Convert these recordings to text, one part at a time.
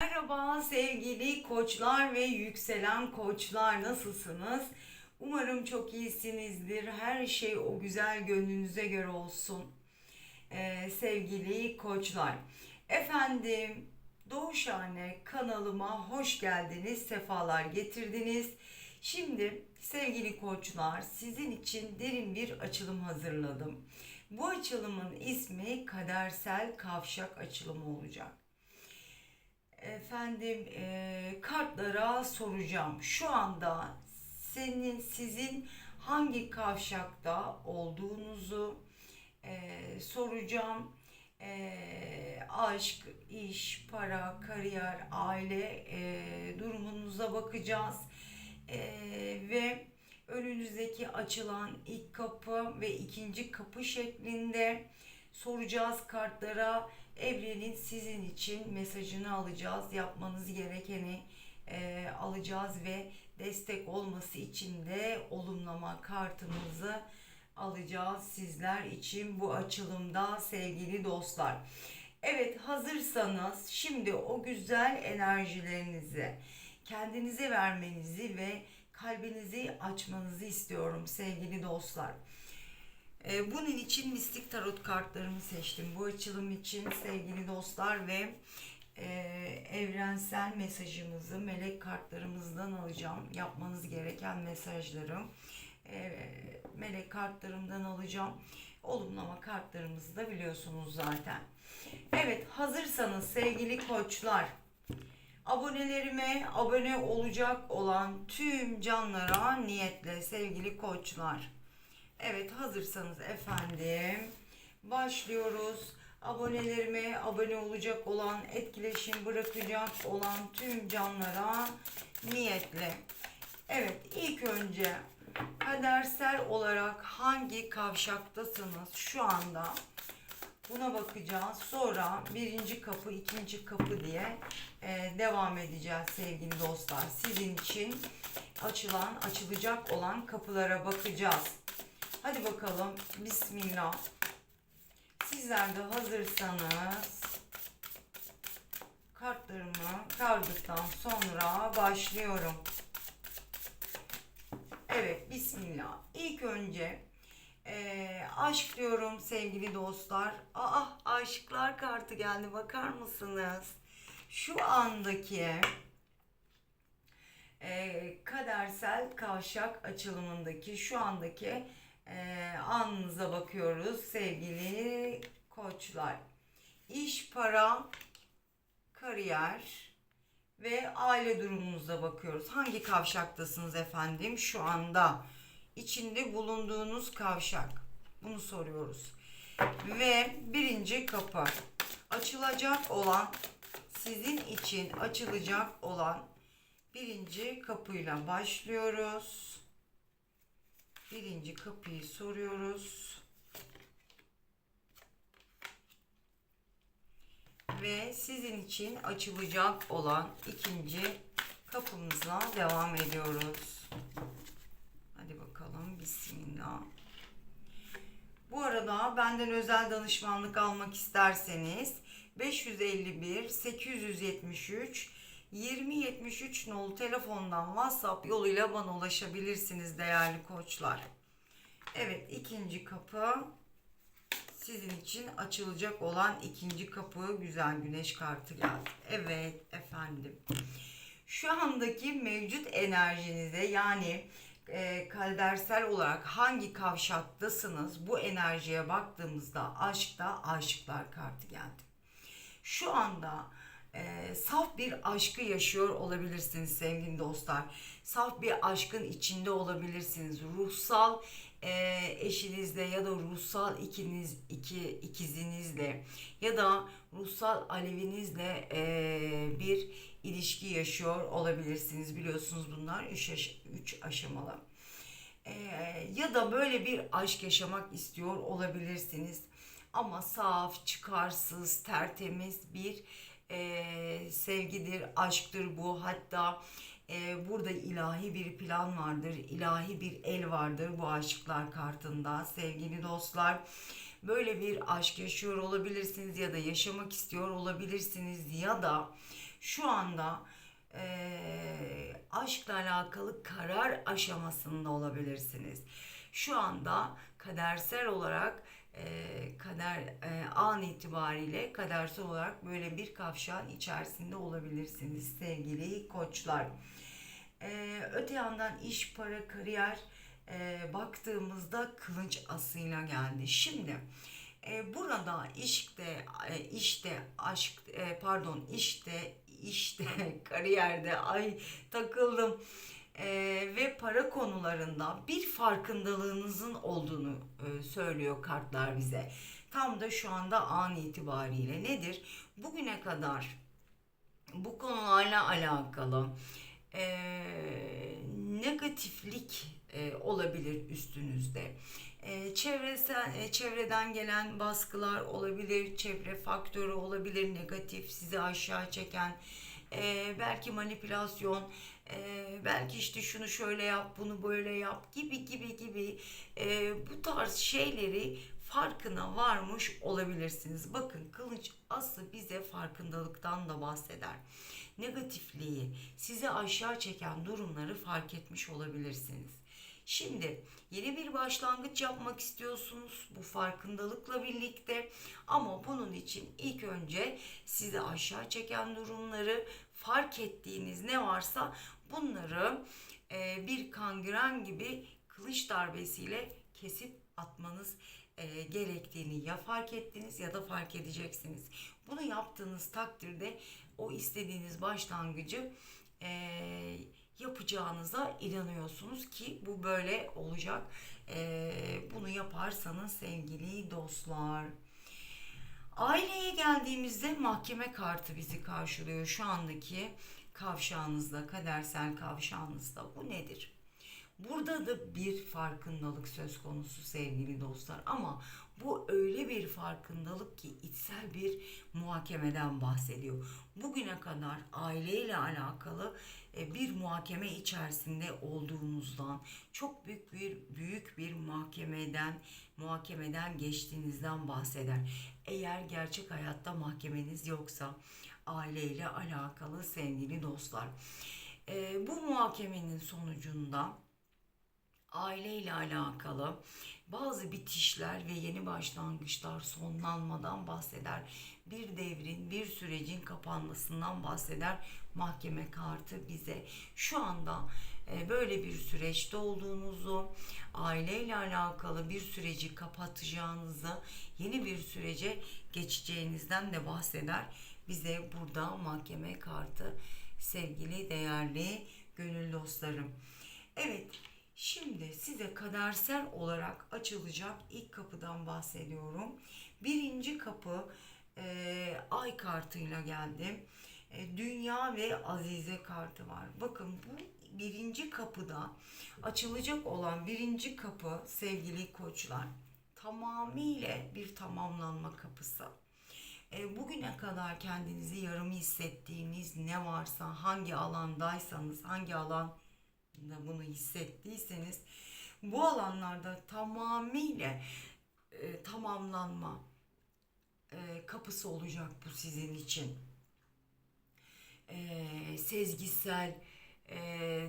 Merhaba sevgili koçlar ve yükselen koçlar nasılsınız? Umarım çok iyisinizdir. Her şey o güzel gönlünüze göre olsun. Ee, sevgili koçlar. Efendim Doğuşhane kanalıma hoş geldiniz, sefalar getirdiniz. Şimdi sevgili koçlar sizin için derin bir açılım hazırladım. Bu açılımın ismi kadersel kavşak açılımı olacak. Efendim e, kartlara soracağım. Şu anda senin sizin hangi kavşakta olduğunuzu e, soracağım. E, aşk, iş, para, kariyer, aile e, durumunuza bakacağız. E, ve önünüzdeki açılan ilk kapı ve ikinci kapı şeklinde soracağız kartlara. Evrenin sizin için mesajını alacağız. Yapmanız gerekeni e, alacağız ve destek olması için de olumlama kartımızı alacağız sizler için bu açılımda sevgili dostlar. Evet hazırsanız şimdi o güzel enerjilerinizi kendinize vermenizi ve kalbinizi açmanızı istiyorum sevgili dostlar. Ee, Bunun için mistik tarot kartlarımı seçtim. Bu açılım için sevgili dostlar ve e, evrensel mesajımızı melek kartlarımızdan alacağım. Yapmanız gereken mesajları e, melek kartlarımdan alacağım. Olumlama kartlarımızı da biliyorsunuz zaten. Evet hazırsanız sevgili koçlar abonelerime abone olacak olan tüm canlara niyetle sevgili koçlar. Evet hazırsanız efendim başlıyoruz. Abonelerime abone olacak olan, etkileşim bırakacak olan tüm canlara niyetle. Evet ilk önce kadersel olarak hangi kavşaktasınız şu anda buna bakacağız. Sonra birinci kapı, ikinci kapı diye e, devam edeceğiz sevgili dostlar. Sizin için açılan, açılacak olan kapılara bakacağız. Hadi bakalım. Bismillah. Sizler de hazırsanız kartlarımı kardıktan sonra başlıyorum. Evet, Bismillah. İlk önce eee, aşk diyorum sevgili dostlar. Aa, aşıklar kartı geldi. Bakar mısınız? Şu andaki eee, kadersel kavşak açılımındaki şu andaki eee anınıza bakıyoruz sevgili koçlar. İş, para, kariyer ve aile durumunuza bakıyoruz. Hangi kavşaktasınız efendim şu anda? içinde bulunduğunuz kavşak. Bunu soruyoruz. Ve birinci kapı. Açılacak olan sizin için açılacak olan birinci kapıyla başlıyoruz. Birinci kapıyı soruyoruz. Ve sizin için açılacak olan ikinci kapımızla devam ediyoruz. Hadi bakalım bismillah. Bu arada benden özel danışmanlık almak isterseniz 551 873 2073 nolu telefondan WhatsApp yoluyla bana ulaşabilirsiniz değerli koçlar. Evet ikinci kapı sizin için açılacak olan ikinci kapı güzel güneş kartı geldi. Evet efendim. Şu andaki mevcut enerjinize yani e, kadersel olarak hangi kavşaktasınız bu enerjiye baktığımızda aşkta aşıklar kartı geldi. Şu anda e, saf bir aşkı yaşıyor olabilirsiniz sevgili dostlar. Saf bir aşkın içinde olabilirsiniz. Ruhsal e, eşinizle ya da ruhsal ikiniz iki ikizinizle ya da ruhsal alevinizle e, bir ilişki yaşıyor olabilirsiniz. Biliyorsunuz bunlar üç, aş- üç aşamalı. E, ya da böyle bir aşk yaşamak istiyor olabilirsiniz. Ama saf, çıkarsız, tertemiz bir e, sevgidir, aşktır bu. Hatta e, burada ilahi bir plan vardır, ilahi bir el vardır bu aşıklar kartında sevgili dostlar. Böyle bir aşk yaşıyor olabilirsiniz ya da yaşamak istiyor olabilirsiniz ya da şu anda eee, aşkla alakalı karar aşamasında olabilirsiniz. Şu anda kadersel olarak eee, kader eee, an itibariyle kadersel olarak böyle bir kavşağın içerisinde olabilirsiniz sevgili koçlar. Ee, öte yandan iş, para, kariyer e, baktığımızda kılıç asıyla geldi. Şimdi e, burada işte, e, işte, aşk, e, pardon, işte, işte, kariyerde, ay takıldım. E, ve para konularında bir farkındalığınızın olduğunu e, söylüyor kartlar bize. Tam da şu anda an itibariyle nedir? Bugüne kadar bu konularla alakalı eee, negatiflik eee, olabilir üstünüzde. Eee, çevresel e, çevreden gelen baskılar olabilir, çevre faktörü olabilir, negatif sizi aşağı çeken eee, belki manipülasyon, eee, belki işte şunu şöyle yap, bunu böyle yap gibi gibi gibi eee, bu tarz şeyleri farkına varmış olabilirsiniz. Bakın kılıç ası bize farkındalıktan da bahseder. Negatifliği, sizi aşağı çeken durumları fark etmiş olabilirsiniz. Şimdi yeni bir başlangıç yapmak istiyorsunuz bu farkındalıkla birlikte ama bunun için ilk önce sizi aşağı çeken durumları fark ettiğiniz ne varsa bunları e, bir kangren gibi kılıç darbesiyle kesip atmanız e, gerektiğini ya fark ettiniz ya da fark edeceksiniz. Bunu yaptığınız takdirde o istediğiniz başlangıcı e, yapacağınıza inanıyorsunuz ki bu böyle olacak. E, bunu yaparsanız sevgili dostlar. Aileye geldiğimizde mahkeme kartı bizi karşılıyor şu andaki kavşağınızda, kadersel kavşağınızda. Bu nedir? Burada da bir farkındalık söz konusu sevgili dostlar ama bu öyle bir farkındalık ki içsel bir muhakemeden bahsediyor. Bugüne kadar aileyle alakalı e, bir muhakeme içerisinde olduğunuzdan, çok büyük bir büyük bir mahkemeden muhakemeden geçtiğinizden bahseder. Eğer gerçek hayatta mahkemeniz yoksa aileyle alakalı sevgili dostlar. E, bu muhakemenin sonucunda aileyle alakalı bazı bitişler ve yeni başlangıçlar sonlanmadan bahseder. Bir devrin, bir sürecin kapanmasından bahseder mahkeme kartı bize. Şu anda e, böyle bir süreçte olduğunuzu, aileyle alakalı bir süreci kapatacağınızı, yeni bir sürece geçeceğinizden de bahseder. Bize burada mahkeme kartı sevgili değerli gönül dostlarım. Evet, Şimdi size kadersel olarak açılacak ilk kapıdan bahsediyorum. Birinci kapı e, ay kartıyla geldim. E, dünya ve azize kartı var. Bakın bu birinci kapıda açılacak olan birinci kapı sevgili koçlar tamamıyla bir tamamlanma kapısı. E, bugüne kadar kendinizi yarım hissettiğiniz ne varsa hangi alandaysanız hangi alan da bunu hissettiyseniz bu alanlarda tamamıyla e, tamamlanma e, kapısı olacak bu sizin için. E, sezgisel, e,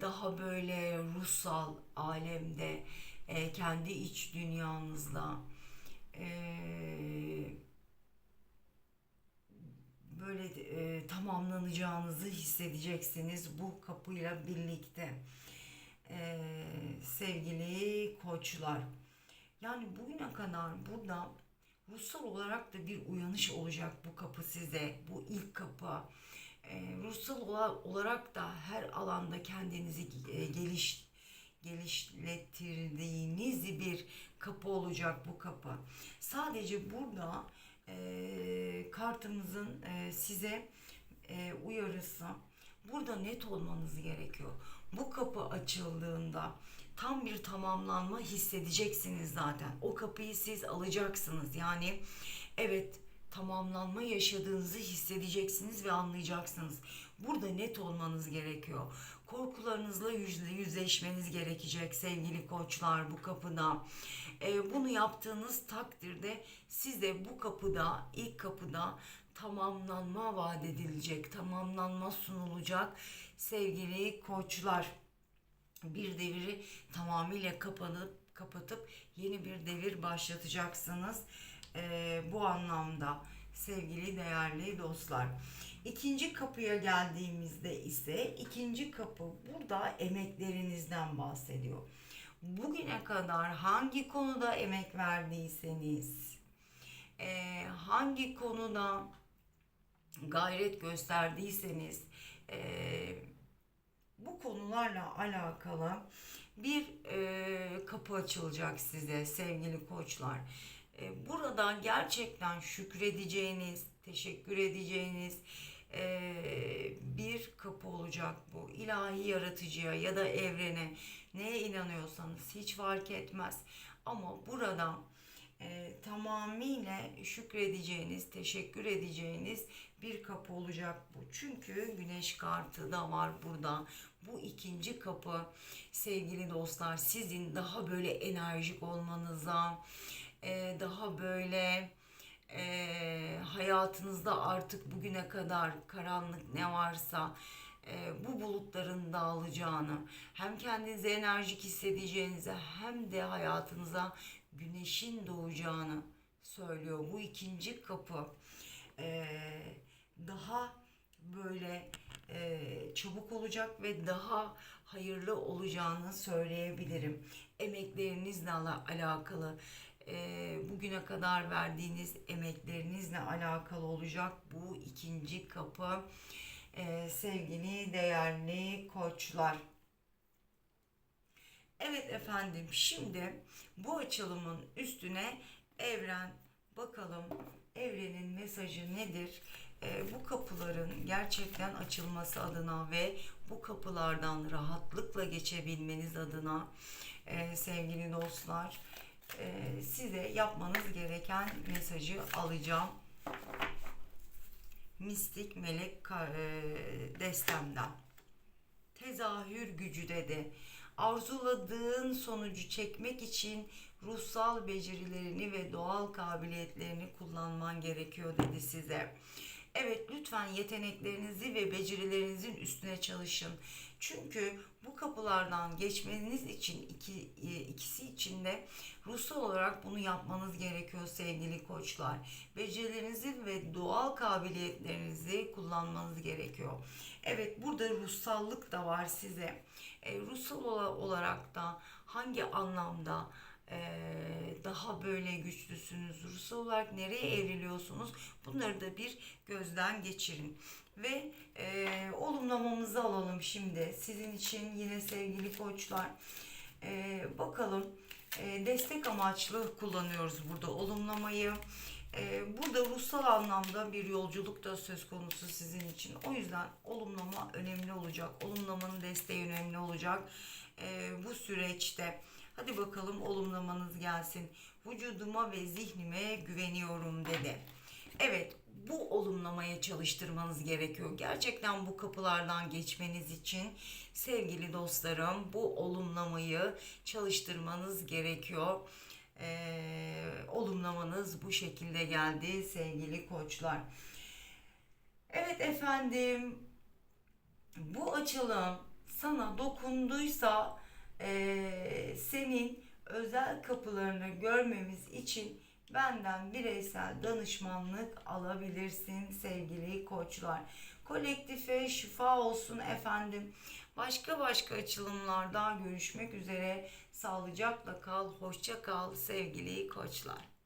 daha böyle ruhsal alemde, e, kendi iç dünyanızda e, böyle e, tamamlanacağınızı hissedeceksiniz bu kapıyla birlikte e, sevgili koçlar. Yani bugüne kadar burada ruhsal olarak da bir uyanış olacak bu kapı size. Bu ilk kapı. E, ruhsal olarak da her alanda kendinizi e, geliş geliştirdiğiniz bir kapı olacak bu kapı. Sadece burada e, kartımızın e, size e, uyarısı burada net olmanız gerekiyor. Bu kapı açıldığında tam bir tamamlanma hissedeceksiniz zaten. O kapıyı siz alacaksınız. Yani evet tamamlanma yaşadığınızı hissedeceksiniz ve anlayacaksınız. Burada net olmanız gerekiyor. Korkularınızla yüzleşmeniz gerekecek sevgili koçlar bu kapıda. Ee, bunu yaptığınız takdirde size bu kapıda ilk kapıda tamamlanma vaat edilecek, tamamlanma sunulacak sevgili koçlar. Bir deviri tamamıyla kapanıp kapatıp yeni bir devir başlatacaksınız. Ee, bu anlamda sevgili değerli dostlar. İkinci kapıya geldiğimizde ise ikinci kapı burada emeklerinizden bahsediyor. Bugüne kadar hangi konuda emek verdiyseniz, e, hangi konuda gayret gösterdiyseniz, e, bu konularla alakalı bir e, kapı açılacak size sevgili koçlar. E, burada gerçekten şükredeceğiniz, teşekkür edeceğiniz e, bir kapı olacak bu. İlahi yaratıcıya ya da evrene neye inanıyorsanız hiç fark etmez. Ama burada e, tamamıyla şükredeceğiniz, teşekkür edeceğiniz bir kapı olacak bu. Çünkü güneş kartı da var burada. Bu ikinci kapı sevgili dostlar sizin daha böyle enerjik olmanıza, e, daha böyle e, hayatınızda artık bugüne kadar karanlık ne varsa e, bu bulutların dağılacağını, hem kendinizi enerjik hissedeceğinizi hem de hayatınıza güneşin doğacağını söylüyor. Bu ikinci kapı daha böyle e, çabuk olacak ve daha hayırlı olacağını söyleyebilirim. Emeklerinizle ala- alakalı, bugüne kadar verdiğiniz emeklerinizle alakalı olacak bu ikinci kapı. E, sevgili değerli koçlar. Evet efendim şimdi bu açılımın üstüne evren bakalım evrenin mesajı nedir? Ee, bu kapıların gerçekten açılması adına ve bu kapılardan rahatlıkla geçebilmeniz adına e, sevgili dostlar e, size yapmanız gereken mesajı alacağım. Mistik melek e, destemden tezahür gücü dedi. Arzuladığın sonucu çekmek için ruhsal becerilerini ve doğal kabiliyetlerini kullanman gerekiyor dedi size. Evet lütfen yeteneklerinizi ve becerilerinizin üstüne çalışın. Çünkü bu kapılardan geçmeniz için iki, e, ikisi için de ruhsal olarak bunu yapmanız gerekiyor sevgili koçlar. Becerilerinizi ve doğal kabiliyetlerinizi kullanmanız gerekiyor. Evet burada ruhsallık da var size. E, ruhsal ola- olarak da hangi anlamda daha böyle güçlüsünüz, ruhsal olarak nereye evriliyorsunuz bunları da bir gözden geçirin. Ve e, olumlamamızı alalım şimdi sizin için yine sevgili koçlar. E, bakalım e, destek amaçlı kullanıyoruz burada olumlamayı. E, burada ruhsal anlamda bir yolculuk da söz konusu sizin için. O yüzden olumlama önemli olacak. Olumlamanın desteği önemli olacak e, bu süreçte. Hadi bakalım olumlamanız gelsin. Vücuduma ve zihnime güveniyorum dedi. Evet bu olumlamaya çalıştırmanız gerekiyor. Gerçekten bu kapılardan geçmeniz için sevgili dostlarım bu olumlamayı çalıştırmanız gerekiyor. Ee, olumlamanız bu şekilde geldi sevgili koçlar. Evet efendim bu açılım sana dokunduysa eee, senin özel kapılarını görmemiz için benden bireysel danışmanlık alabilirsin sevgili koçlar. Kolektife şifa olsun efendim. Başka başka açılımlarda görüşmek üzere. Sağlıcakla kal, hoşça kal sevgili koçlar.